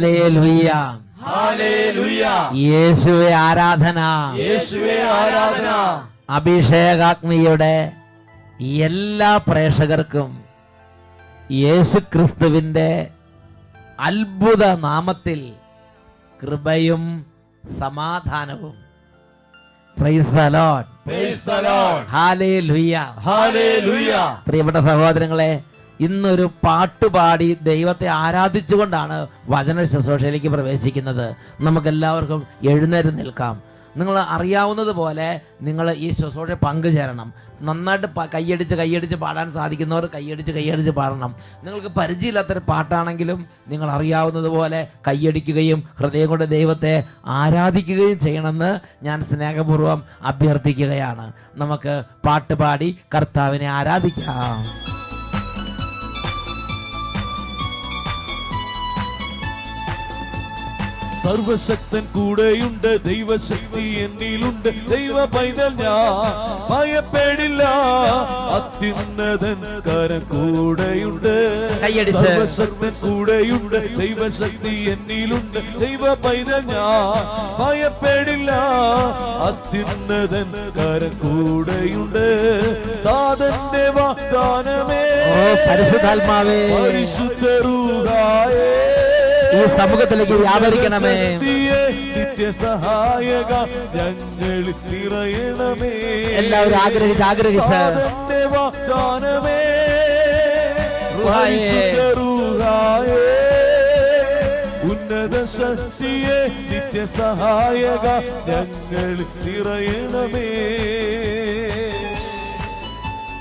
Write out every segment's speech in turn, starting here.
Hallelujah യേശുവെ ആരാധന. യേശുവേ ആരാധന. അഭിഷേകാഗ്നിയുടെ എല്ലാ പ്രേക്ഷകർക്കും യേശു ക്രിസ്തുവിന്റെ അത്ഭുത നാമത്തിൽ കൃപയും സമാധാനവും. പ്രിയപ്പെട്ട സഹോദരങ്ങളെ ഇന്നൊരു പാട്ടുപാടി ദൈവത്തെ ആരാധിച്ചുകൊണ്ടാണ് വചന ശുശ്രൂഷയിലേക്ക് പ്രവേശിക്കുന്നത്. നമുക്കെല്ലാവർക്കും എഴുന്നേറ്റ് നിൽക്കാം. നിങ്ങൾ അറിയാവുന്നത് പോലെ നിങ്ങൾ ഈ ശുശ്രൂഷ പങ്കുചേരണം. നന്നായിട്ട് കൈയടിച്ച് കൈയടിച്ച് പാടാൻ സാധിക്കുന്നവർ കൈയടിച്ച് കൈയടിച്ച് പാടണം. നിങ്ങൾക്ക് പരിചയമില്ലാത്തൊരു പാട്ടാണെങ്കിലും നിങ്ങൾ അറിയാവുന്നത് പോലെ കൈയടിക്കുകയും ഹൃദയം കൊണ്ട് ദൈവത്തെ ആരാധിക്കുകയും ചെയ്യണമെന്ന് ഞാൻ സ്നേഹപൂർവം അഭ്യർത്ഥിക്കുകയാണ്. നമുക്ക് പാട്ടുപാടി കർത്താവിനെ ആരാധിക്കാം. സർവശക്തൻ കൂടെയുണ്ട് ദൈവശക്തി എന്നിലുണ്ട്. ദൈവ പൈതൽ ഞാൻ ഭയപ്പെടില്ല. അത്യുന്നതൻ കരം കൂടെയുണ്ട്. സർവശക്തൻ കൂടെയുണ്ട് ദൈവശക്തി എന്നിലുണ്ട്. ദൈവ പൈതൽ ഞാൻ ഭയപ്പെടില്ല. അത്യുന്നതൻ കരം കൂടെയുണ്ട് താതന്റെ വാഗ്ദാനമേ പരിശുദ്ധാത്മാവേ. പരിശുദ്ധരൂഹായേ ഈ സമൂഹത്തിലേക്ക് വ്യാപരിക്കണമേ. എല്ലാവരും ആഗ്രഹിച്ച് ആഗ്രഹിച്ച്. വാഗ്ദാനമേ. ഉന്നത ശക്തിയെ നിത്യസഹായക ഞങ്ങൾ നിറയണമേ.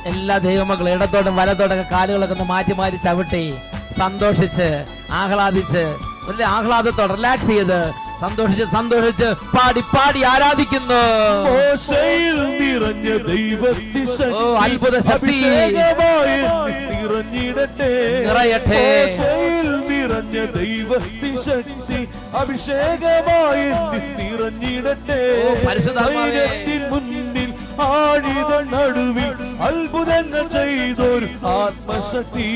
എല്ലാ ദൈവമക്കളും ഇടത്തോട്ടും വലത്തോട്ടൊക്കെ കാലുകളൊക്കെ ഒന്ന് മാറ്റി മാറ്റി ചവിട്ടി സന്തോഷിച്ച് ആഹ്ലാദിച്ച് വലിയ ആഹ്ലാദത്തോടെ റിലാക്സ് ചെയ്ത് സന്തോഷിച്ച് സന്തോഷിച്ച് പാടി പാടി ആരാധിക്കുന്നു. നിറഞ്ഞ ദൈവത്തി ഓ, അത്ഭുത ശക്തി. നിറഞ്ഞിടട്ടെ. നിറയട്ടെ. നിറഞ്ഞ ദൈവത്തി ശക്തി അഭിഷേകമായി നിറഞ്ഞിടട്ടെ. മുന്നിൽ ആഴിത നടുവിൽ അത്ഭുതങ്ങൾ ചെയ്തൊരു ആത്മശക്തി.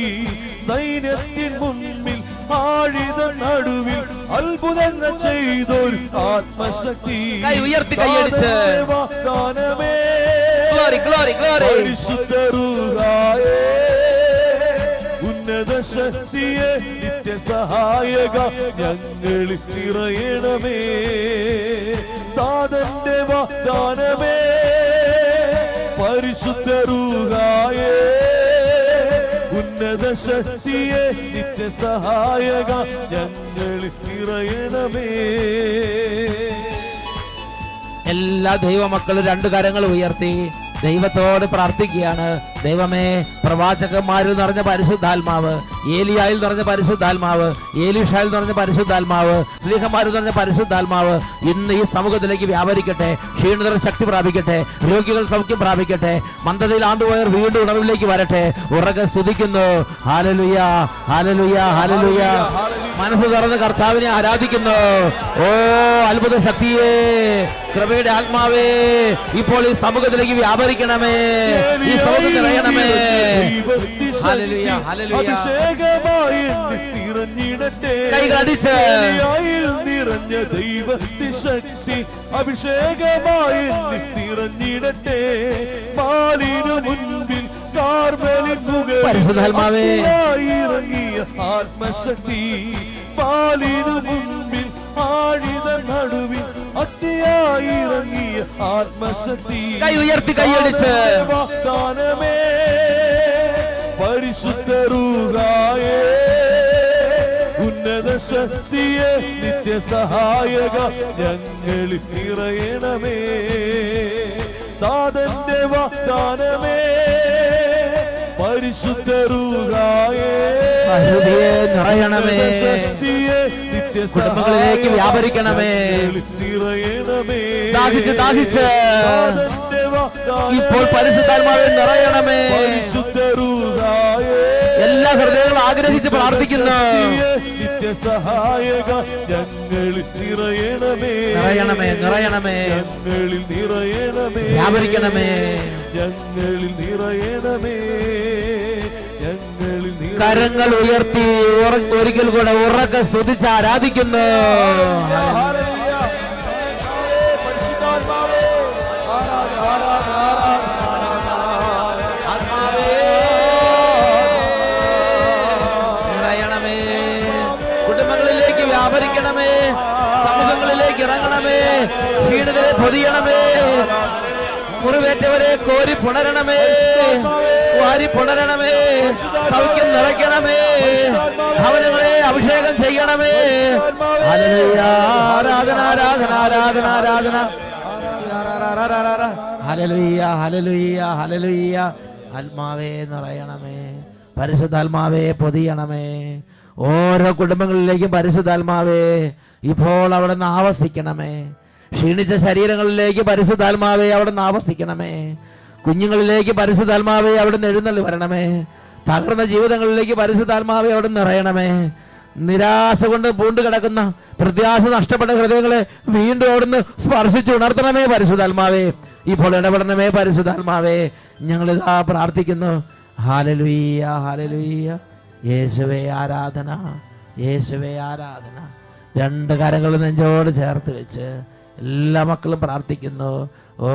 സൈന്യത്തിൻ മുന്നിൽ ആഴിത നടുവിൽ അത്ഭുതങ്ങൾ ചെയ്തൊരു ആത്മശക്തി. കൈ ഉയർത്തി കൈയടിച്ച്. വാഗ്ദാനമേ ഗ്ലോറി ഗ്ലോറി ഗ്ലോറി. പരിശുദ്ധരൂഹായേ ഉന്നത ശക്തിയെ നിത്യസഹായക ഞങ്ങളിൽ നിറയണമേ. താതന്റെ വാഗ്ദാനമേ പരിശുദ്ധരൂഹായേ ഉന്നത ശക്തിയെ നിത്യസഹായക ഞങ്ങളിൽ നിറയണമേ. എല്ലാ ദൈവമക്കളും രണ്ടു കരങ്ങൾ ഉയർത്തി ദൈവത്തോട് പ്രാർത്ഥിക്കുകയാണ്. ദൈവമേ പ്രവാചകന്മാരിൽ നിറഞ്ഞ പരിശുദ്ധാത്മാവ് ഏലിയായിൽ നിറഞ്ഞ പരിശുദ്ധാത്മാവ് ഏലിഷായിൽ നിറഞ്ഞ പരിശുദ്ധാത്മാവ് സ്ത്രീഹന്മാരിൽ നിറഞ്ഞ പരിശുദ്ധാത്മാവ് ഇന്ന് ഈ സമൂഹത്തിലേക്ക് വ്യാപരിക്കട്ടെ ക്ഷീണിതർ ശക്തി പ്രാപിക്കട്ടെ രോഗികൾ സൗഖ്യം പ്രാപിക്കട്ടെ മന്ദതയിൽ ആണ്ടുപോയർ വീണ്ടും ഉണർവിലേക്ക് വരട്ടെ ഉറക്കെ സ്തുതിക്കുന്നു. ഹാലലുയ ഹാലലുയ ഹാലലുയ മനസ്സ് തുറന്ന് കർത്താവിനെ ആരാധിക്കുന്നു. ഓ അത്ഭുത ശക്തിയേ കൃപയുടെ ആത്മാവേ ഇപ്പോൾ ഈ സമൂഹത്തിലേക്ക് വ്യാപരിക്കണമേ ഈ സമൂഹത്തിൽ. അഭിഷേകമായി നിറഞ്ഞിടട്ടെ. നിറഞ്ഞ ദൈവത്തി ശക്തി അഭിഷേകമായി നിറഞ്ഞിടട്ടെ. മാലിനു മുൻപിൽ. അഗ്നിയായി ഇറങ്ങിയ ആത്മശക്തി. മാലിനു മുൻപിൽ ആഴിത നടുവിൽ അഗ്നിയായി ഇറങ്ങിയ ആത്മശക്തി. കൈ ഉയർത്തി കൈയടിച്ച്. വാഗ്ദാനമേ? നിത്യസഹായക ഞങ്ങളിൽ നിറയണമേ താതന്റെ വാഗ്ദാനമേ ഹൃദയെ നിറയണമേ. കുടുംബങ്ങളിലേക്ക് വ്യാപരിക്കണമേ. ദാഹിച്ച് ദാഹിച്ച്. ഇപ്പോൾ പരിശുദ്ധാത്മാവിൽ നിറയണമേ. എല്ലാ ഹൃദയങ്ങളും ആഗ്രഹിച്ച് പ്രാർത്ഥിക്കുന്നു നിത്യസഹായക ഞങ്ങളിൽ നിറയണമേ. നിറയണമേ നിറയണമേ. ഞങ്ങളിൽ നിറയണമേ. വ്യാപരിക്കണമേ. ഞങ്ങളിൽ നിറയണമേ. കരങ്ങൾ ഉയർത്തി ഒരിക്കൽ കൂടെ ഉറക്കെ സ്തുതിച്ച് ആരാധിക്കുന്നു. പൊതിയണമേ. മുറിവേറ്റവരെ കോരി പുണരണമേ. വാരി പുണരണമേ. സൗഖ്യം നിറയ്ക്കണമേ. ഭവനങ്ങളെ അഭിഷേകം ചെയ്യണമേ. ആരാധന ആരാധന ആരാധന ആരാധന. ആത്മാവേ നിറയണമേ. പരിശുദ്ധാത്മാവേ പൊതിയണമേ. ഓരോ കുടുംബങ്ങളിലേക്കും പരിശുദ്ധാത്മാവേ ഇപ്പോൾ അവിടെ നിന്ന് ആവസിക്കണമേ. ക്ഷീണിച്ച ശരീരങ്ങളിലേക്ക് പരിശുദ്ധാത്മാവേ അവിടെ നിന്ന് ആവസിക്കണമേ കുഞ്ഞുങ്ങളിലേക്ക് പരിശുദ്ധാത്മാവേ അവിടെ നിന്ന് എഴുന്നള്ളി വരണമേ. തകർന്ന ജീവിതങ്ങളിലേക്ക് പരിശുദ്ധാത്മാവേ അവിടെ നിറയണമേ. നിരാശ കൊണ്ട് പൂണ്ടു കിടക്കുന്ന പ്രത്യാശ നഷ്ടപ്പെട്ട ഹൃദയങ്ങളെ വീണ്ടും അവിടുന്ന് സ്പർശിച്ചു ഉണർത്തണമേ പരിശുദ്ധാത്മാവേ. ഇപ്പോൾ ഇടപെടണമേ പരിശുദ്ധാത്മാവേ. ഞങ്ങളിതാ പ്രാർത്ഥിക്കുന്നു. ഹാലലുയ്യ ഹാലലുയ്യ യേശുവേ ആരാധന. യേശുവേ ആരാധന. രണ്ട് കരങ്ങൾ നെഞ്ചോട് ചേർത്ത് വെച്ച് എല്ലാ മക്കളും പ്രാർത്ഥിക്കുന്നു. ഓ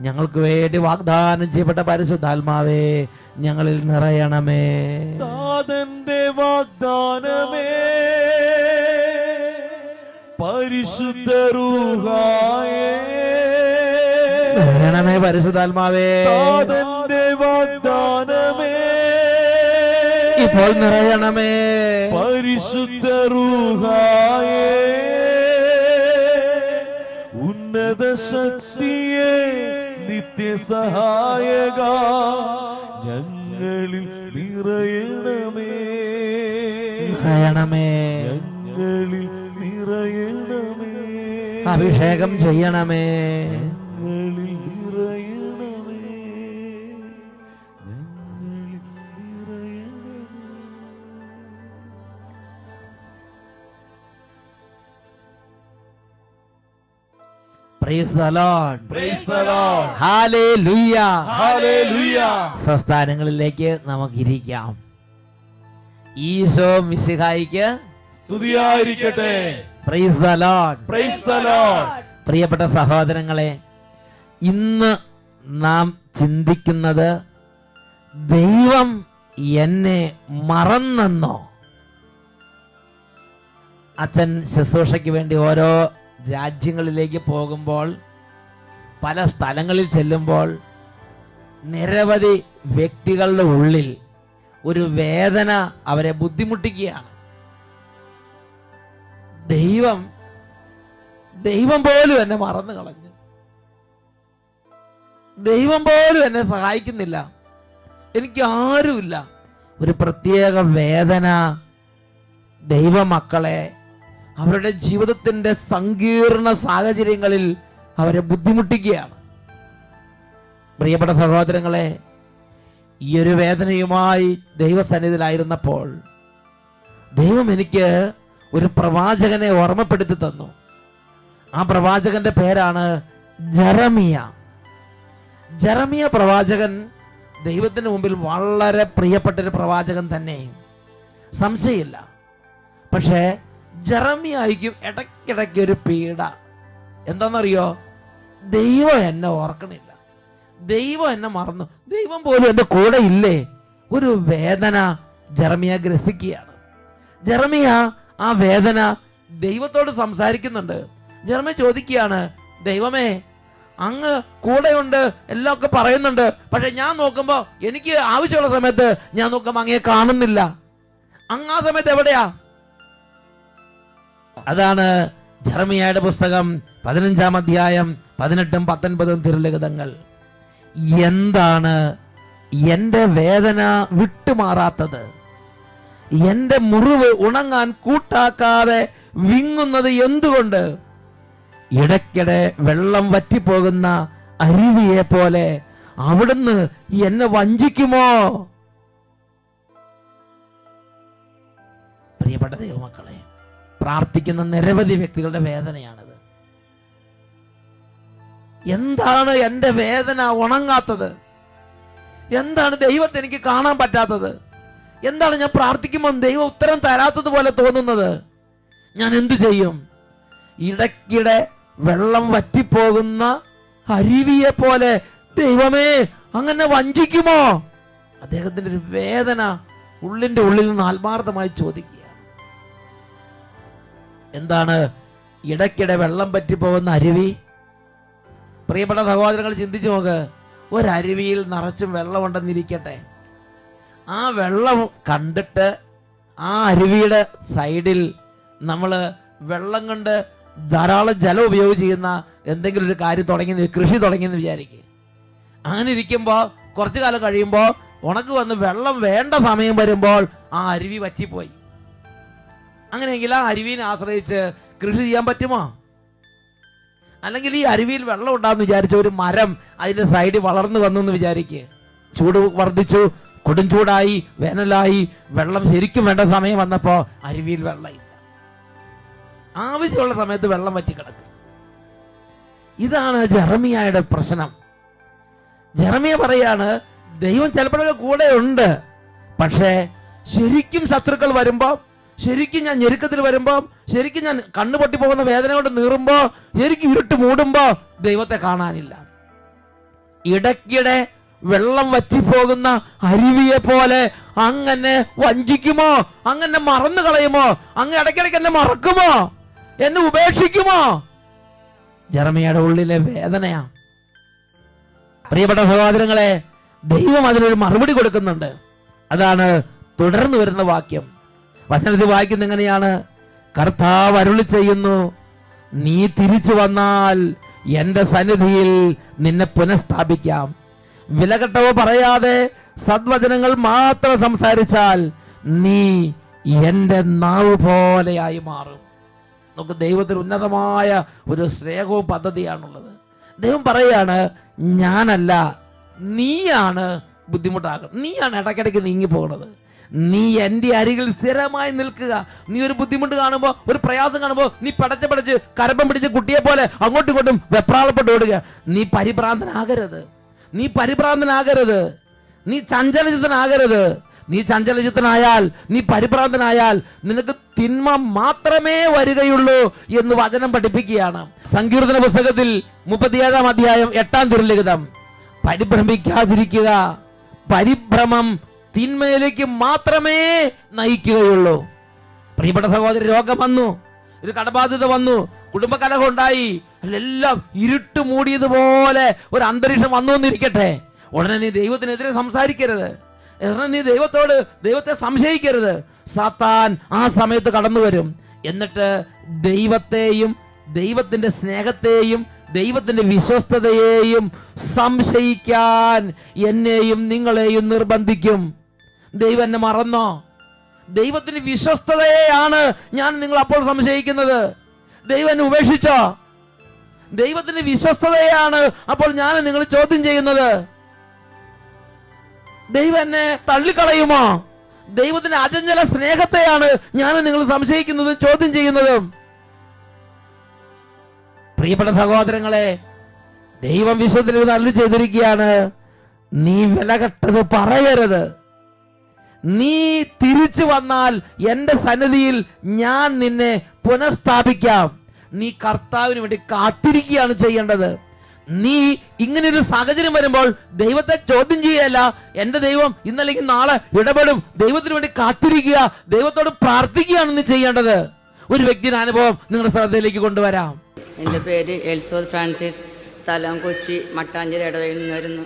ഞങ്ങൾക്ക് വേണ്ടി വാഗ്ദാനം ചെയ്യപ്പെട്ട പരിശുദ്ധാത്മാവേ ഞങ്ങളിൽ നിറയണമേ. താതന്റെ വാഗ്ദാനമേ. പരിശുദ്ധ നിറയണമേ പരിശുദ്ധാത്മാവേ. താതന്റെ വാഗ്ദാനമേ. ഇപ്പോൾ നിറയണമേ. പരിശുദ്ധ റൂഹായേ. ഉന്നത ശക്തിയെ നിത്യസഹായക. ഞങ്ങളിൽ നിറയണമേ. നിറയണമേ. ഞങ്ങളിൽ നിറയണമേ. അഭിഷേകം ചെയ്യണമേ. Praise നമുക്ക് ഇരിക്കാം Praise the Lord. Hallelujah. Hallelujah. സ്വസ്ഥാനങ്ങളിലേക്ക് നമുക്കിരിക്കാം Isho മിസിഹായിക്ക് സ്തുതിയായിരിക്കട്ടെ. പ്രിയപ്പെട്ട സഹോദരങ്ങളെ ഇന്ന് നാം ചിന്തിക്കുന്നത് ദൈവം എന്നെ മറന്നെന്നോ അച്ഛൻ ശുശ്രൂഷയ്ക്ക് വേണ്ടി ഓരോ രാജ്യങ്ങളിലേക്ക് പോകുമ്പോൾ പല സ്ഥലങ്ങളിൽ ചെല്ലുമ്പോൾ നിരവധി വ്യക്തികളുടെ ഉള്ളിൽ ഒരു വേദന അവരെ ബുദ്ധിമുട്ടിക്കുകയാണ്. ദൈവം ദൈവം പോലും എന്നെ മറന്നു കളഞ്ഞു. ദൈവം പോലും എന്നെ സഹായിക്കുന്നില്ല. എനിക്ക് ആരുമില്ല. ഒരു പ്രത്യേക വേദന ദൈവമക്കളെ അവരുടെ ജീവിതത്തിന്റെ സങ്കീർണ സാഹചര്യങ്ങളിൽ അവരെ ബുദ്ധിമുട്ടിക്കുകയാണ്. പ്രിയപ്പെട്ട സഹോദരങ്ങളെ ഈ ഒരു വേദനയുമായി ദൈവസന്നിധിയിലായിരുന്നപ്പോൾ ദൈവം എനിക്ക് ഒരു പ്രവാചകനെ ഓർമ്മപ്പെടുത്തി തന്നു. ആ പ്രവാചകന്റെ പേരാണ് ജറമിയ. ജറമിയ പ്രവാചകൻ ദൈവത്തിന് മുമ്പിൽ വളരെ പ്രിയപ്പെട്ടൊരു പ്രവാചകൻ തന്നെ. സംശയമില്ല. പക്ഷേ ജറമിയായിരിക്കും ഇടയ്ക്കിടയ്ക്ക് ഒരു പീഡ. എന്താണെന്നറിയോ ദൈവം എന്നെ ഓർക്കണില്ല. ദൈവം എന്നെ മറന്നു. ദൈവം പോലും എന്റെ കൂടെ ഇല്ലേ? ഒരു വേദന ജെറമിയ ഗ്രസിക്കുകയാണ്. ജെറമിയ ആ വേദന ദൈവത്തോട് സംസാരിക്കുന്നുണ്ട്. ജെറമിയ ചോദിക്കുകയാണ് ദൈവമേ അങ്ങ് കൂടെയുണ്ട് എല്ലാം ഒക്കെ പറയുന്നുണ്ട് പക്ഷെ ഞാൻ നോക്കുമ്പോൾ എനിക്ക് ആവശ്യമുള്ള സമയത്ത് ഞാൻ നോക്കുമ്പോൾ അങ്ങയെ കാണുന്നില്ല. അങ്ങ് ആ സമയത്ത് എവിടെയാ? അതാണ് ജർമിയയുടെ പുസ്തകം പതിനഞ്ചാം അധ്യായം പതിനെട്ടും പത്തൊൻപതും തിരുലിഖിതങ്ങൾ. എന്താണ് എന്റെ വേദന വിട്ടുമാറാത്തത്? എന്റെ മുറിവ് ഉണങ്ങാൻ കൂട്ടാക്കാതെ വിങ്ങുന്നത് എന്തുകൊണ്ട്? ഇടയ്ക്കിടെ വെള്ളം വറ്റിപ്പോകുന്ന അരുവിയെ പോലെ അവിടുന്ന് എന്നെ വഞ്ചിക്കുമോ? പ്രിയപ്പെട്ട ദൈവമക്കളെ പ്രാർത്ഥിക്കുന്ന നിരവധി വ്യക്തികളുടെ വേദനയാണിത്. എന്താണ് എന്റെ വേദന ഉണങ്ങാത്തത്? എന്താണ് ദൈവത്തെ എനിക്ക് കാണാൻ പറ്റാത്തത്? എന്താണ് ഞാൻ പ്രാർത്ഥിക്കുമ്പോൾ ദൈവം ഉത്തരം തരാത്തത് പോലെ തോന്നുന്നത്? ഞാൻ എന്തു ചെയ്യും? ഇടയ്ക്കിടെ വെള്ളം വറ്റിപ്പോകുന്ന അരുവിയെ പോലെ ദൈവമേ അങ്ങനെ വഞ്ചിക്കുമോ? അദ്ദേഹത്തിന്റെ ഒരു വേദന ഉള്ളിന്റെ ഉള്ളിൽ നിന്ന് ആത്മാർത്ഥമായി ചോദിക്കുക എന്താണ്? ഇടയ്ക്കിടെ വെള്ളം പറ്റിപ്പോകുന്ന അരുവി? പ്രിയപ്പെട്ട സഹോദരങ്ങൾ ചിന്തിച്ചു നോക്ക്. ഒരരുവിയിൽ നിറച്ചും വെള്ളമുണ്ടെന്നിരിക്കട്ടെ. ആ വെള്ളം കണ്ടിട്ട് ആ അരുവിയുടെ സൈഡിൽ നമ്മൾ വെള്ളം കൊണ്ട് ധാരാളം ജലം ഉപയോഗിച്ച് ചെയ്യുന്ന എന്തെങ്കിലും ഒരു കാര്യം തുടങ്ങി കൃഷി തുടങ്ങിയെന്ന് വിചാരിക്കുക അങ്ങനെ ഇരിക്കുമ്പോൾ കുറച്ചു കാലം കഴിയുമ്പോൾ ഉണക്ക് വന്ന് വെള്ളം വേണ്ട സമയം വരുമ്പോൾ ആ അരുവി വറ്റിപ്പോയി. അങ്ങനെയെങ്കിൽ ആ അരുവിനെ ആശ്രയിച്ച് കൃഷി ചെയ്യാൻ പറ്റുമോ? അല്ലെങ്കിൽ ഈ അരുവിയിൽ വെള്ളം ഉണ്ടാകുന്ന വിചാരിച്ച ഒരു മരം അതിന്റെ സൈഡിൽ വളർന്നു വന്നു എന്ന് വിചാരിക്കുക ചൂട് വർദ്ധിച്ചു കൊടും ചൂടായി വേനലായി വെള്ളം ശരിക്കും വേണ്ട സമയം വന്നപ്പോ അരുവിയിൽ വെള്ളമില്ല ആവശ്യമുള്ള സമയത്ത് വെള്ളം വറ്റിക്കിടക്കും ഇതാണ് ജെറമിയായുടെ പ്രശ്നം. ജെറമിയ പറയാണ് ദൈവം ചിലപ്പോഴൊക്കെ കൂടെ ഉണ്ട് പക്ഷേ ശരിക്കും ശത്രുക്കൾ വരുമ്പോൾ ശരിക്കും ഞാൻ ഞെരുക്കത്തിൽ വരുമ്പോൾ ശരിക്കും ഞാൻ കണ്ണു പൊട്ടി പോകുന്ന വേദന കൊണ്ട് നീറുമ്പോ ശരിക്കും ഇരുട്ട് മൂടുമ്പോ ദൈവത്തെ കാണാനില്ല. ഇടയ്ക്കിടെ വെള്ളം വറ്റിപ്പോകുന്ന അരുവിയെ പോലെ അങ്ങനെ വഞ്ചിക്കുമോ? അങ്ങനെ മറന്നു കളയുമോ? അങ്ങ് ഇടയ്ക്കിടയ്ക്ക് എന്നെ മറക്കുമോ? എന്നെ ഉപേക്ഷിക്കുമോ? ജർമ്മയുടെ ഉള്ളിലെ വേദനയാ. പ്രിയപ്പെട്ട സഹോദരങ്ങളെ ദൈവം അതിനൊരു മറുപടി കൊടുക്കുന്നുണ്ട്. അതാണ് തുടർന്ന് വരുന്ന വാക്യം. വചനത്തിൽ വായിക്കുന്ന എങ്ങനെയാണ്? കർത്താവ് അരുളി ചെയ്യുന്നു നീ തിരിച്ചു വന്നാൽ എന്റെ സന്നിധിയിൽ നിന്നെ പുനഃസ്ഥാപിക്കാം. വിലകെട്ടവ് പറയാതെ സദ്വചനങ്ങൾ മാത്രം സംസാരിച്ചാൽ നീ എന്റെ നാവ് പോലെയായി മാറും. നമുക്ക് ദൈവത്തിന് ഉന്നതമായ ഒരു സ്നേഹവും പദ്ധതിയാണുള്ളത്. ദൈവം പറയാണ് ഞാനല്ല നീയാണ് ബുദ്ധിമുട്ടാകുന്നത്. നീയാണ് ഇടയ്ക്കിടയ്ക്ക് നീങ്ങി പോകുന്നത് നീ എന്റെ അരികിൽ സ്ഥിരമായി നിൽക്കുക. നീ ഒരു ബുദ്ധിമുട്ട് കാണുമ്പോൾ ഒരു പ്രയാസം കാണുമ്പോൾ നീ പടച്ച് പടച്ച് കരപ്പം പിടിച്ച് കുട്ടിയെ പോലെ അങ്ങോട്ടും ഇങ്ങോട്ടും വെപ്രാളപ്പെട്ട് ഓടുക. നീ പരിഭ്രാന്തനാകരുത്. നീ പരിഭ്രാന്തനാകരുത്. നീ ചഞ്ചലചിത്തനാകരുത്. നീ ചഞ്ചലചിത്തനായാൽ നീ പരിഭ്രാന്തനായാൽ നിനക്ക് തിന്മ മാത്രമേ വരികയുള്ളൂ എന്ന് വചനം പഠിപ്പിക്കുകയാണ്. സങ്കീർത്തന പുസ്തകത്തിൽ മുപ്പത്തിയേഴാം അധ്യായം എട്ടാം തിരുലിഖിതം. പരിഭ്രമിക്കാതിരിക്കുക. പരിഭ്രമം തിന്മയിലേക്ക് മാത്രമേ നയിക്കുകയുള്ളൂ. പ്രിയപ്പെട്ട സഹോദരി രോഗം വന്നു. ഒരു കടബാധ്യത വന്നു. കുടുംബകലഹം ഉണ്ടായി അതിലെല്ലാം ഇരുട്ട് മൂടിയതുപോലെ ഒരു അന്തരീക്ഷം വന്നു എന്നിരിക്കട്ടെ. ഉടനെ നീ ദൈവത്തിനെതിരെ സംസാരിക്കരുത്. ഉടനെ നീ ദൈവത്തോട് ദൈവത്തെ സംശയിക്കരുത്. സാത്താൻ ആ സമയത്ത് കടന്നു വരും. എന്നിട്ട് ദൈവത്തെയും ദൈവത്തിന്റെ സ്നേഹത്തെയും ദൈവത്തിന്റെ വിശ്വസ്തതയെയും സംശയിക്കാൻ എന്നെയും നിങ്ങളെയും നിർബന്ധിക്കും. ദൈവം എന്നെ മറന്നോ? ദൈവത്തിന് വിശ്വസ്തതയെയാണ് ഞാൻ നിങ്ങൾ അപ്പോൾ സംശയിക്കുന്നത്. ദൈവം എന്നെ ഉപേക്ഷിച്ചോ? ദൈവത്തിന്റെ വിശ്വസ്തതയാണ് അപ്പോൾ ഞാൻ നിങ്ങൾ ചോദ്യം ചെയ്യുന്നത്. ദൈവം എന്നെ തള്ളിക്കളയുമോ? ദൈവത്തിന്റെ അചഞ്ചല സ്നേഹത്തെയാണ് ഞാൻ നിങ്ങൾ സംശയിക്കുന്നതും ചോദ്യം ചെയ്യുന്നതും. പ്രിയപ്പെട്ട സഹോദരങ്ങളെ ദൈവം വിശ്വത്തിൽ നല്ല ചെയ്തിരിക്കുകയാണ്. നീ വിലകെട്ടത് പറയരുത്. നീ തിരിച്ചു വന്നാൽ എന്റെ സന്നിധിയിൽ ഞാൻ നിന്നെ പുനഃസ്ഥാപിക്കാം. നീ കർത്താവിന് വേണ്ടി കാത്തിരിക്കുകയാണ് ചെയ്യേണ്ടത്. നീ ഇങ്ങനെ ഒരു സാഹചര്യം വരുമ്പോൾ ദൈവത്തെ ചോദ്യം ചെയ്യല്ല. എന്റെ ദൈവം ഇന്നല്ലെങ്കിൽ നാളെ ഇടപെടും. ദൈവത്തിന് വേണ്ടി കാത്തിരിക്കുക. ദൈവത്തോട് പ്രാർത്ഥിക്കുകയാണ് നീ ചെയ്യേണ്ടത്. ഒരു വ്യക്തിയുടെ അനുഭവം നിങ്ങളുടെ ശ്രദ്ധയിലേക്ക് കൊണ്ടുവരാം. എന്റെ പേര് എൽസോ ഫ്രാൻസിസ്. സ്ഥലം കൊച്ചി മട്ടാഞ്ചേരി ഇടവയിൽ നിന്ന് വരുന്നു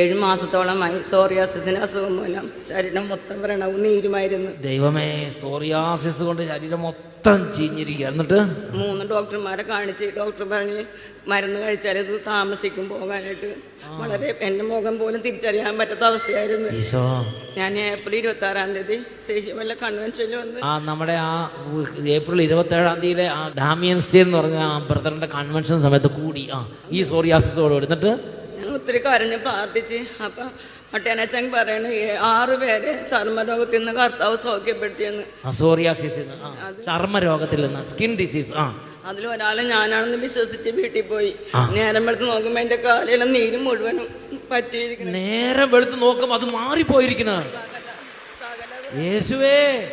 ഏഴ് മാസത്തോളം സോറിയാസിസിന് അസുഖം മൂലം ശരീരം മൊത്തം വ്രണവും നീരുമായിരുന്നു. ദൈവമേ സോറിയാസിസ് കൊണ്ട് ശരീരം മൊത്തം ചീഞ്ഞിരിക്കുക. എന്നിട്ട്? മൂന്ന് ഡോക്ടർമാരെ കാണിച്ച്. ഡോക്ടർ പറഞ്ഞ് മരുന്ന് കഴിച്ചാൽ ഇത് താമസിക്കും പോകാനായിട്ട്. വളരെ എന്റെ മുഖം പോലും തിരിച്ചറിയാൻ പറ്റാത്ത അവസ്ഥയായിരുന്നു. ഞാൻ ഏപ്രിൽ ഇരുപത്തി ആറാം തീയതി ശേഷിമല്ല കൺവെൻഷനിൽ വന്ന് ആ നമ്മുടെ ആ ഏപ്രിൽ ഇരുപത്തി ഏഴാം തീയതിയിലെ ആ ഡാമിയൻ സ്റ്റേ എന്ന് പറഞ്ഞ ആ ബ്രദറിന്റെ കൺവെൻഷൻ സമയത്ത് കൂടി ആ ഈ സോറിയാസിസോട് എന്നിട്ട്? ഒത്തിരി കരഞ്ഞ് പ്രാർത്ഥിച്ച്. അപ്പം മട്ടേനച്ചൻ പറയണ "ഏ- ആറ് പേരെ ചർമ്മരോഗത്തിൽ നിന്ന് കർത്താവ് സൗഖ്യപ്പെടുത്തിയെന്ന്. ആ സോറിയാസിസ് ആ ചർമ്മ രോഗത്തിൽ നിന്ന് സ്കിൻ ഡിസീസ് ആ. അതിൽ ഒരാളെ ഞാനാണെന്ന് വിശ്വസിച്ച് വീട്ടിൽ പോയി. നേരം വെളുത്ത് നോക്കുമ്പോ എന്റെ കാലിലെ നീര് മുഴുവനും പറ്റിയിരിക്കുന്നു. നേരം വെളുത്ത് നോക്കുമ്പോ അത് മാറിപ്പോയിരിക്കുന്ന. യേശുവേ.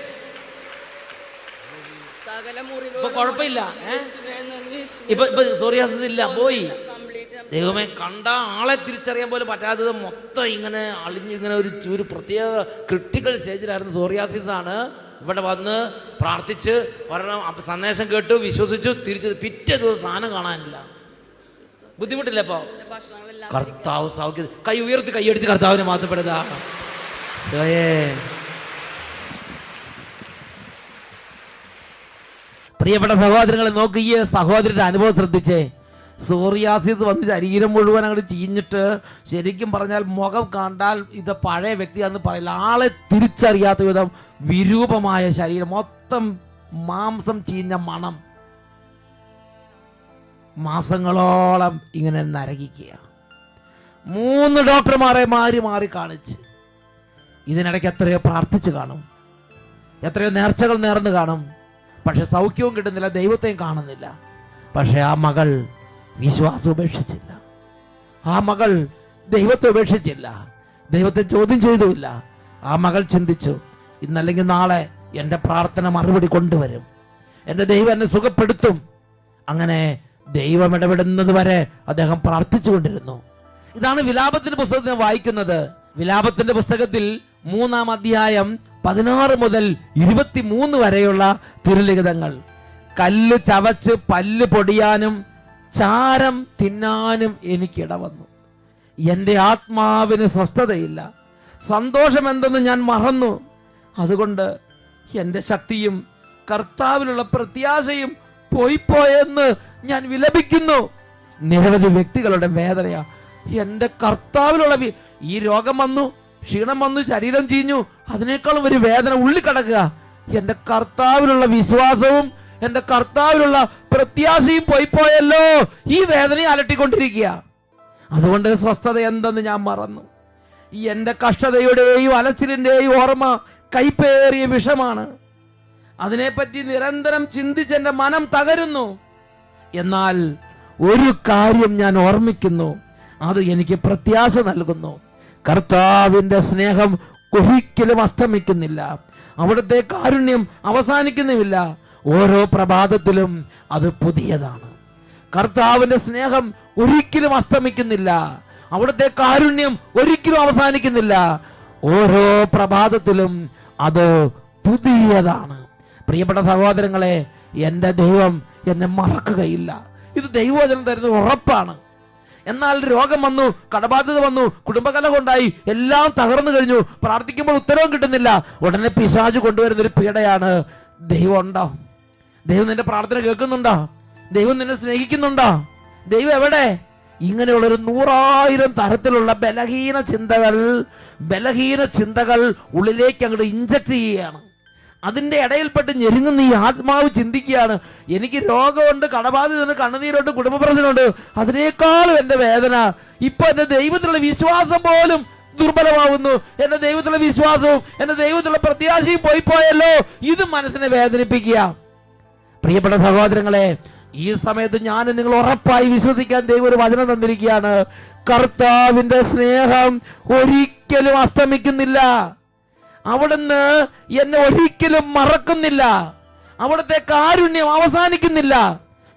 സകല ഇപ്പൊ കുഴപ്പമില്ല. ഇപ്പൊ ഇപ്പൊ സോറിയാസിസ് ഇല്ല പോയി. ദൈവമേ കണ്ട ആളെ തിരിച്ചറിയാൻ പോലും പറ്റാത്തത് മൊത്തം ഇങ്ങനെ അളിഞ്ഞ് ഇങ്ങനെ ഒരു ഒരു പ്രത്യേക ക്രിട്ടിക്കൽ സ്റ്റേജിലായിരുന്നു സോറിയാസിസ് ആണ് ഇവിടെ വന്ന് പ്രാർത്ഥിച്ച് ഒരെണ്ണം സന്ദേശം കേട്ടു വിശ്വസിച്ചു തിരിച്ചു പിറ്റേ ദിവസം സാധനം കാണാനില്ല. ബുദ്ധിമുട്ടില്ല ഇപ്പോ? കർത്താവ് സൗഖ്യം കൈ ഉയർത്തി കൈയടിച്ച് കർത്താവിനെ മാത്രപ്പെടുക പ്രിയപ്പെട്ട സഹോദരങ്ങളെ നോക്കി ഈ സഹോദരന്റെ അനുഭവം ശ്രദ്ധിച്ചേ. സോറിയാസിസ് വന്ന് ശരീരം മുഴുവൻ അങ്ങോട്ട് ചീഞ്ഞിട്ട് ശരിക്കും പറഞ്ഞാൽ മുഖം കണ്ടാൽ ഇത് പഴയ വ്യക്തിയാണെന്ന് പറയില്ല. ആളെ തിരിച്ചറിയാത്ത വിധം വിരൂപമായ ശരീരം മൊത്തം മാംസം ചീഞ്ഞ മണം. മാസങ്ങളോളം ഇങ്ങനെ നരകിക്കുക. മൂന്ന് ഡോക്ടർമാരെ മാറി മാറി കാണിച്ച് ഇതിനിടയ്ക്ക് എത്രയോ പ്രാർത്ഥിച്ചു കാണും. എത്രയോ നേർച്ചകൾ നേർന്ന് കാണും. പക്ഷെ സൗഖ്യവും കിട്ടുന്നില്ല ദൈവത്തെയും കാണുന്നില്ല. പക്ഷെ ആ മകൾ വിശ്വാസം ഉപേക്ഷിച്ചില്ല. ആ മകൾ ദൈവത്തെ ഉപേക്ഷിച്ചില്ല. ദൈവത്തെ ചോദ്യം ചെയ്തുമില്ല. ആ മകൾ ചിന്തിച്ചു ഇന്നല്ലെങ്കിൽ നാളെ എന്റെ പ്രാർത്ഥന മറുപടി കൊണ്ടുവരും. എന്റെ ദൈവം എന്നെ സുഖപ്പെടുത്തും. അങ്ങനെ ദൈവം ഇടപെടുന്നത് വരെ അദ്ദേഹം പ്രാർത്ഥിച്ചുകൊണ്ടിരുന്നു ഇതാണ് വിലാപത്തിന്റെ പുസ്തകത്തിൽ വായിക്കുന്നത്. വിലാപത്തിന്റെ പുസ്തകത്തിൽ മൂന്നാം അധ്യായം പതിനാറ് മുതൽ ഇരുപത്തിമൂന്ന് വരെയുള്ള തിരുലിഖിതങ്ങൾ. കല്ല് ചവച്ച് പല്ല് പൊടിയാനും ചാരം തിന്നാനും എനിക്കിട വന്നു എന്റെ ആത്മാവിന് സ്വസ്ഥതയില്ല. സന്തോഷം എന്തെന്ന് ഞാൻ മറന്നു. അതുകൊണ്ട് എന്റെ ശക്തിയും കർത്താവിലുള്ള പ്രത്യാശയും പോയിപ്പോയെന്ന് ഞാൻ വിലപിക്കുന്നു. നിരവധി വ്യക്തികളുടെ വേദനയാ. എന്റെ കർത്താവിലുള്ള ഈ രോഗം വന്നു ക്ഷീണം വന്നു ശരീരം ചീഞ്ഞു. അതിനേക്കാളും ഒരു വേദന ഉള്ളിൽ കിടക്കുക. എന്റെ കർത്താവിലുള്ള വിശ്വാസവും എന്റെ കർത്താവിലുള്ള പ്രത്യാശയും പോയിപ്പോയല്ലോ ഈ വേദനയെ അലട്ടിക്കൊണ്ടിരിക്കുക. അതുകൊണ്ട് സ്വസ്ഥത എന്തെന്ന് ഞാൻ മറന്നു. ഈ എന്റെ കഷ്ടതയുടെയും അലച്ചിലിന്റെയും ഓർമ്മ കൈപ്പേറിയ വിഷമാണ്. അതിനെപ്പറ്റി നിരന്തരം ചിന്തിച്ച് എന്റെ മനം തകരുന്നു. എന്നാൽ ഒരു കാര്യം ഞാൻ ഓർമ്മിക്കുന്നു. അത് എനിക്ക് പ്രത്യാശ നൽകുന്നു. കർത്താവിന്റെ സ്നേഹം ഒരിക്കലും അസ്തമിക്കുന്നില്ല. അവിടുത്തെ കാരുണ്യം അവസാനിക്കുന്നുമില്ല. ഓരോ പ്രഭാതത്തിലും അത് പുതിയതാണ്. കർത്താവിന്റെ സ്നേഹം ഒരിക്കലും അസ്തമിക്കുന്നില്ല. അവിടുത്തെ കാരുണ്യം ഒരിക്കലും അവസാനിക്കുന്നില്ല. ഓരോ പ്രഭാതത്തിലും അത് പുതിയതാണ്. പ്രിയപ്പെട്ട സഹോദരങ്ങളെ എന്റെ ദൈവം എന്നെ മറക്കുകയില്ല. ഇത് ദൈവവചനം തരുന്ന ഉറപ്പാണ്. എന്നാൽ രോഗം വന്നു കടബാധ്യത വന്നു കുടുംബകലഹം ഉണ്ടായി എല്ലാം തകർന്നു കഴിഞ്ഞു. പ്രാർത്ഥിക്കുമ്പോൾ ഉത്തരവും കിട്ടുന്നില്ല. ഉടനെ പിശാജ് കൊണ്ടുവരുന്ന ഒരു പീഡയാണ് ദൈവം ഉണ്ടോ ദൈവം നിന്റെ പ്രാർത്ഥന കേൾക്കുന്നുണ്ടോ? ദൈവം നിന്നെ സ്നേഹിക്കുന്നുണ്ടോ? ദൈവം എവിടെ? ഇങ്ങനെയുള്ള ഒരു നൂറായിരം തരത്തിലുള്ള ബലഹീന ചിന്തകൾ ബലഹീന ചിന്തകൾ ഉള്ളിലേക്ക് അങ്ങോട്ട് ഇഞ്ചക്ട് ചെയ്യുകയാണ്. അതിന്റെ ഇടയിൽപ്പെട്ട് ഞെരുങ്ങുന്ന ഈ ആത്മാവ് ചിന്തിക്കുകയാണ്. എനിക്ക് രോഗമുണ്ട് കടബാധിതണ്ട് കണ്ണുനീരുണ്ട് കുടുംബ പ്രശ്നമുണ്ട് അതിനേക്കാളും എന്റെ വേദന ഇപ്പൊ എന്റെ ദൈവത്തിലുള്ള വിശ്വാസം പോലും ദുർബലമാവുന്നു. എന്റെ ദൈവത്തിലുള്ള വിശ്വാസവും എന്റെ ദൈവത്തിലുള്ള പ്രത്യാശയും പോയി പോയല്ലോ. ഇത് മനസ്സിനെ വേദനിപ്പിക്കുക. പ്രിയപ്പെട്ട സഹോദരങ്ങളെ ഈ സമയത്ത് ഞാൻ നിങ്ങൾ ഉറപ്പായി വിശ്വസിക്കാൻ ദൈവം ഒരു വചനം തന്നിരിക്കുകയാണ്. കർത്താവിന്റെ സ്നേഹം ഒരിക്കലും അസ്തമിക്കുന്നില്ല. അവിടുന്ന് എന്നെ ഒരിക്കലും മറക്കുന്നില്ല. അവിടുത്തെ കാരുണ്യം അവസാനിക്കുന്നില്ല.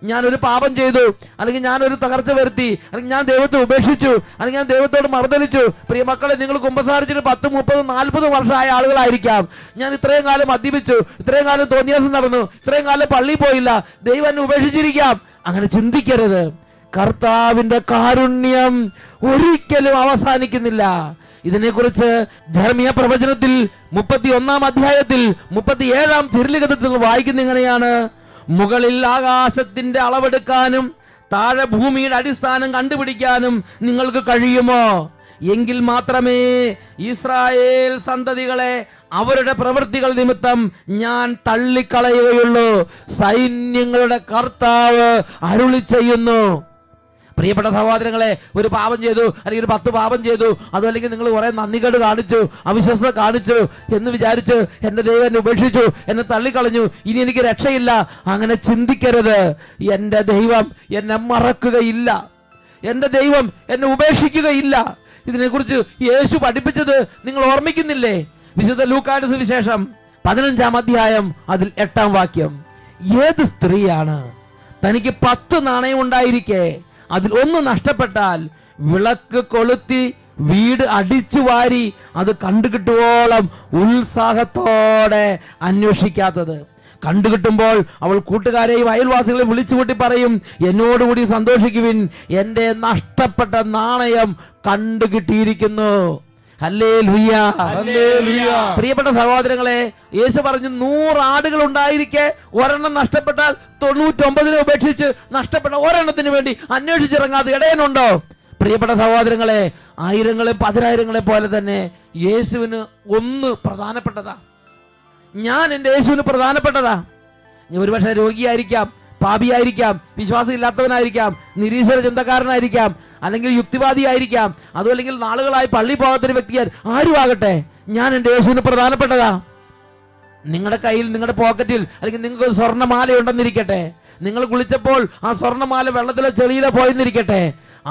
ഞാനൊരു പാപം ചെയ്തു. അല്ലെങ്കിൽ ഞാനൊരു തകർച്ച വരുത്തി. അല്ലെങ്കിൽ ഞാൻ ദൈവത്തെ ഉപേക്ഷിച്ചു. അല്ലെങ്കിൽ ഞാൻ ദൈവത്തോട് മറുതലിച്ചു. പ്രിയ മക്കളെ നിങ്ങൾ കുമ്പസാരിച്ചിട്ട് പത്ത് മുപ്പത് നാൽപ്പത് വർഷമായ ആളുകളായിരിക്കാം. ഞാൻ ഇത്രയും കാലം മദ്യപിച്ചു. ഇത്രയും കാലം തോന്നിയാസം നടന്നു. ഇത്രയും കാലം പള്ളിയിൽ പോയില്ല. ദൈവം എന്നെ ഉപേക്ഷിച്ചിരിക്കാം. അങ്ങനെ ചിന്തിക്കരുത്. കർത്താവിന്റെ കാരുണ്യം ഒരിക്കലും അവസാനിക്കുന്നില്ല. ഇതിനെക്കുറിച്ച് ധർമ്മീയ പ്രവചനത്തിൽ മുപ്പത്തി ഒന്നാം അധ്യായത്തിൽ മുപ്പത്തി ഏഴാം തിരുലിഖിതത്തിൽ വായിക്കുന്ന ഇങ്ങനെയാണ് മുകളിൽ ആകാശത്തിന്റെ അളവെടുക്കാനും താഴെ ഭൂമിയുടെ അടിസ്ഥാനം കണ്ടുപിടിക്കാനും നിങ്ങൾക്ക് കഴിയുമോ? എങ്കിൽ മാത്രമേ ഇസ്രായേൽ സന്തതികളെ അവരുടെ പ്രവൃത്തികൾ നിമിത്തം ഞാൻ തള്ളിക്കളയുകയുള്ളൂ. സൈന്യങ്ങളുടെ കർത്താവ് അരുളി ചെയ്യുന്നു പ്രിയപ്പെട്ട സഹോദരങ്ങളെ ഒരു പാപം ചെയ്തു അല്ലെങ്കിൽ ഒരു പത്ത് പാപം ചെയ്തു അതും അല്ലെങ്കിൽ നിങ്ങൾ കുറെ നന്ദികേട് കാണിച്ചു അവിശ്വസത കാണിച്ചു എന്ന് വിചാരിച്ച് എന്റെ ദൈവം എന്നെ ഉപേക്ഷിച്ചു എന്നെ തള്ളിക്കളഞ്ഞു ഇനി എനിക്ക് രക്ഷയില്ല. അങ്ങനെ ചിന്തിക്കരുത്. എന്റെ ദൈവം എന്നെ മറക്കുകയില്ല. എന്റെ ദൈവം എന്നെ ഉപേക്ഷിക്കുകയില്ല. ഇതിനെക്കുറിച്ച് യേശു പഠിപ്പിച്ചത് നിങ്ങൾ ഓർമ്മിക്കുന്നില്ലേ? വിശുദ്ധ ലൂക്കാട് സുവിശേഷം പതിനഞ്ചാം അധ്യായം അതിൽ എട്ടാം വാക്യം. ഏത് സ്ത്രീയാണ് തനിക്ക് പത്ത് നാണയം ഉണ്ടായിരിക്കെ? അതിൽ ഒന്ന് നഷ്ടപ്പെട്ടാൽ വിളക്ക് കൊളുത്തി വീട് അടിച്ചു വാരി അത് കണ്ടുകിട്ടുവോളം ഉത്സാഹത്തോടെ അന്വേഷിക്കാത്തത് കണ്ടുകിട്ടുമ്പോൾ അവൾ കൂട്ടുകാരെയും അയൽവാസികളെയും വിളിച്ചു കൂട്ടി പറയും എന്നോടുകൂടി സന്തോഷിക്കുവിൻ എന്റെ നഷ്ടപ്പെട്ട നാണയം കണ്ടുകിട്ടിയിരിക്കുന്നു. പ്രിയപ്പെട്ട സഹോദരങ്ങളെ യേശു പറഞ്ഞു നൂറ് ആടുകൾ ഉണ്ടായിരിക്കെ ഒരെണ്ണം നഷ്ടപ്പെട്ടാൽ തൊണ്ണൂറ്റൊമ്പതിനെ ഉപേക്ഷിച്ച് നഷ്ടപ്പെട്ട ഒരെണ്ണത്തിന് വേണ്ടി അന്വേഷിച്ചിറങ്ങാതെ ഇടയനുണ്ടോ? പ്രിയപ്പെട്ട സഹോദരങ്ങളെ ആയിരങ്ങളെ പതിനായിരങ്ങളെ പോലെ തന്നെ യേശുവിന് ഒന്ന് പ്രധാനപ്പെട്ടതാ. ഞാൻ എന്റെ യേശുവിന് പ്രധാനപ്പെട്ടതാ. ഒരുപക്ഷെ രോഗിയായിരിക്കാം പാപിയായിരിക്കാം വിശ്വാസം ഇല്ലാത്തവനായിരിക്കാം നിരീശ്വര ചിന്തക്കാരനായിരിക്കാം അല്ലെങ്കിൽ യുക്തിവാദിയായിരിക്കാം. അതും അല്ലെങ്കിൽ നാളുകളായി പള്ളി പോകാത്തൊരു വ്യക്തിയാൽ ആരും ആകട്ടെ ഞാൻ എന്റെ യേശുവിന് പ്രധാനപ്പെട്ടതാ. നിങ്ങളുടെ കയ്യിൽ നിങ്ങളുടെ പോക്കറ്റിൽ അല്ലെങ്കിൽ നിങ്ങൾക്ക് ഒരു സ്വർണമാല ഉണ്ടെന്നിരിക്കട്ടെ. നിങ്ങൾ കുളിച്ചപ്പോൾ ആ സ്വർണമാല വെള്ളത്തിലെ ചെളിയിലെ പോയെന്നിരിക്കട്ടെ.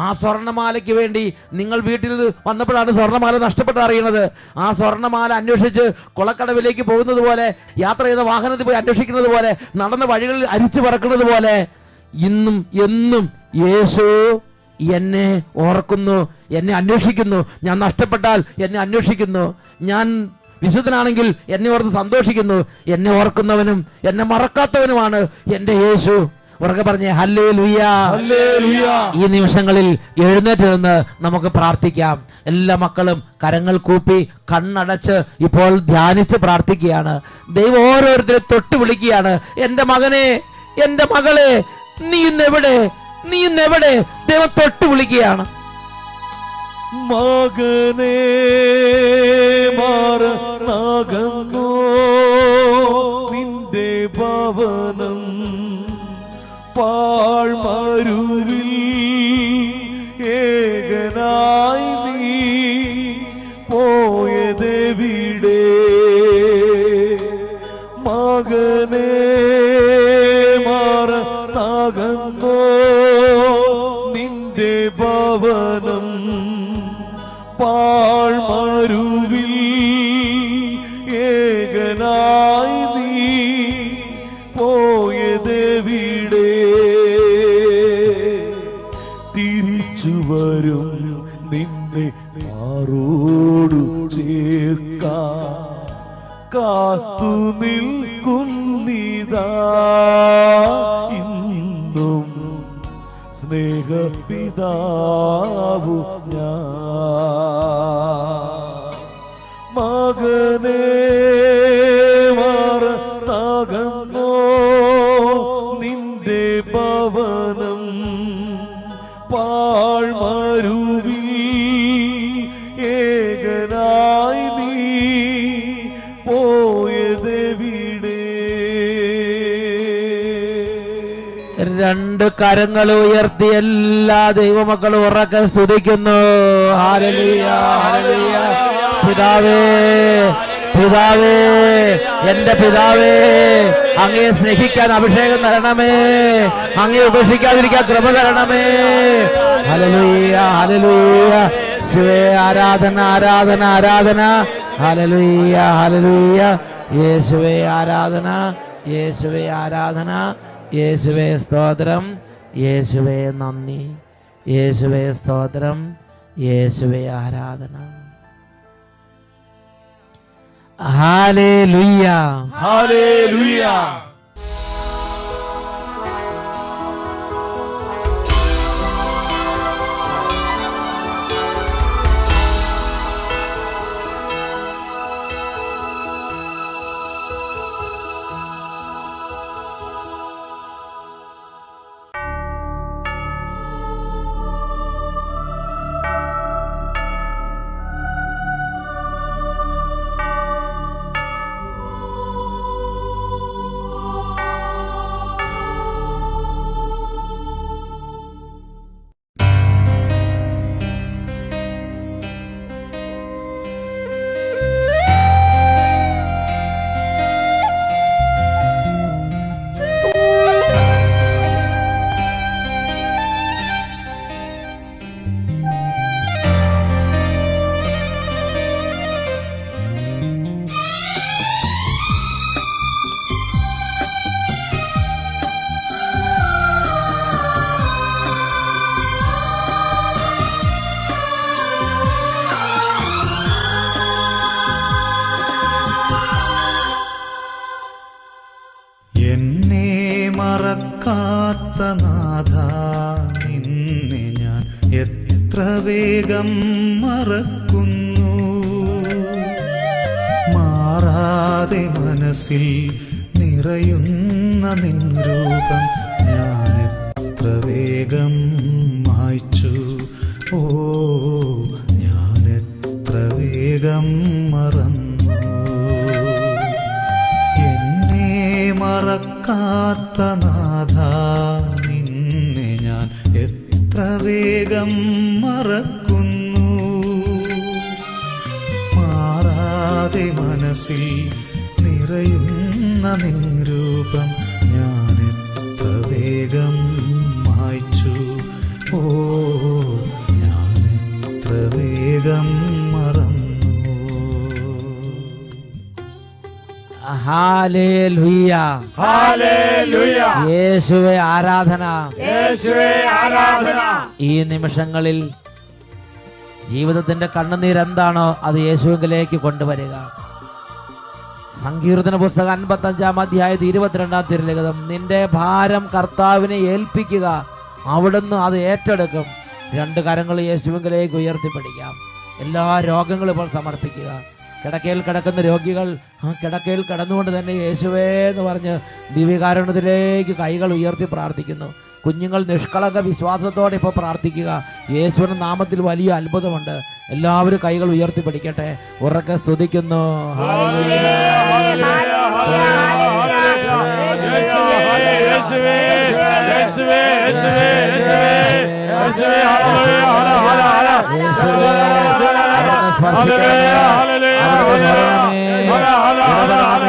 ആ സ്വർണമാലയ്ക്ക് വേണ്ടി നിങ്ങൾ വീട്ടിൽ വന്നപ്പോഴാണ് സ്വർണമാല നഷ്ടപ്പെട്ട് അറിയുന്നത്. ആ സ്വർണമാല അന്വേഷിച്ച് കുളക്കടവിലേക്ക് പോകുന്നത് പോലെ യാത്ര ചെയ്ത വാഹനത്തിൽ പോയി അന്വേഷിക്കുന്നത് പോലെ നടന്ന വഴികളിൽ അരിച്ചു പറക്കുന്നത് പോലെ ഇന്നും എന്നും യേശു എന്നെ ഓർക്കുന്നു എന്നെ അന്വേഷിക്കുന്നു. ഞാൻ നഷ്ടപ്പെട്ടാൽ എന്നെ അന്വേഷിക്കുന്നു. ഞാൻ വിശുദ്ധനാണെങ്കിൽ എന്നെ ഓർത്ത് സന്തോഷിക്കുന്നു. എന്നെ ഓർക്കുന്നവനും എന്നെ മറക്കാത്തവനുമാണ് എന്റെ യേശു. ഉറക്കെ പറഞ്ഞേ ഹല്ലേ ലുയ. ഈ നിമിഷങ്ങളിൽ എഴുന്നേറ്റ് നിന്ന് നമുക്ക് പ്രാർത്ഥിക്കാം. എല്ലാ മക്കളും കരങ്ങൾ കൂപ്പി കണ്ണടച്ച് ഇപ്പോൾ ധ്യാനിച്ച് പ്രാർത്ഥിക്കുകയാണ്. ദൈവം ഓരോരുത്തരെ തൊട്ട് വിളിക്കുകയാണ്. എന്റെ മകനെ എന്റെ മകളെ നീ ഇന്ന് എവിടെ നീ എവിടെ? ദൈവം തൊട്ട് വിളിക്കുകയാണ്. മകനേ പാഴ്മരുവിൽ പാഴ്മരുവിൽ ഏകനായി നീ പോയതെവിടെ തിരിച്ചു വരും നിന്നെ മാറോടു ചേർക്ക. കാത്തു നിൽക്കുന്നിതാ ഇന്നും സ്നേഹപിതാവു ഞാൻ. മകനേ രണ്ട് കരങ്ങൾ ഉയർത്തി എല്ലാ ദൈവമക്കളും ഉറക്കെ സ്തുതിക്കുന്നു. പിതാവേ പിതാവേ എന്റെ പിതാവേ അങ്ങയെ സ്നേഹിക്കാൻ അഭിഷേകം തരണമേ. അങ്ങയെ ഉപേക്ഷിക്കാതിരിക്കാൻ കൃപ തരണമേ. ഹലലൂയ ഹലലൂയ ശിവേ ആരാധന ആരാധന ആരാധന. ഹലലൂയ ഹലലൂയ യേശുവേ ആരാധന. യേശുവേ ആരാധന. യേശുവേ സ്തോത്രം. യേശുവേ നന്ദി. യേശുവേ സ്തോത്രം. യേശുവേ ആരാധന. ഹാലേലുയ്യ ഹല്ലേലൂയ യേശുവേ വേഗം മറക്കുന്നു. മാറാതെ മനസ്സിൽ നിറയുന്ന നിൻ രൂപം ഞാൻ എത്ര വേഗം മായ്ച്ചു. ഓ ഞാൻ എത്ര വേഗം യേശുവെ ആരാധന. യേശുവേ ആരാധന. ഈ നിമിഷങ്ങളിൽ ജീവിതത്തിന്റെ കണ്ണുനീർ എന്താണോ അത് യേശുവിലേക്ക് കൊണ്ടുവരിക. സങ്കീർത്തന പുസ്തകം അൻപത്തി അഞ്ചാം അധ്യായത്തിൽ ഇരുപത്തിരണ്ടാം തിരുലിഖിതം. നിന്റെ ഭാരം കർത്താവിനെ ഏൽപ്പിക്കുക. അവിടുന്ന് അത് ഏറ്റെടുക്കും. രണ്ട് കരങ്ങൾ യേശുവിലേക്ക് ഉയർത്തിപ്പിടിക്കാം. എല്ലാ രോഗങ്ങളും ഇപ്പോൾ സമർപ്പിക്കുക. കിടക്കയിൽ കിടക്കുന്ന രോഗികൾ ആ കിടക്കയിൽ കിടന്നുകൊണ്ട് തന്നെ യേശുവേ എന്ന് പറഞ്ഞ് ദിവ്യകാരണത്തിലേക്ക് കൈകൾ ഉയർത്തി പ്രാർത്ഥിക്കുന്നു കുഞ്ഞുങ്ങൾ നിഷ്കളങ്ക വിശ്വാസത്തോടെ ഇപ്പോൾ പ്രാർത്ഥിക്കുക യേശുവിന്റെ നാമത്തിൽ വലിയ അത്ഭുതമുണ്ട് എല്ലാവരും കൈകൾ ഉയർത്തി പിടിക്കട്ടെ ഉറക്കെ സ്തുതിക്കുന്നു യേശുവേ യേശുവേ യേശുവേ യേശുവേ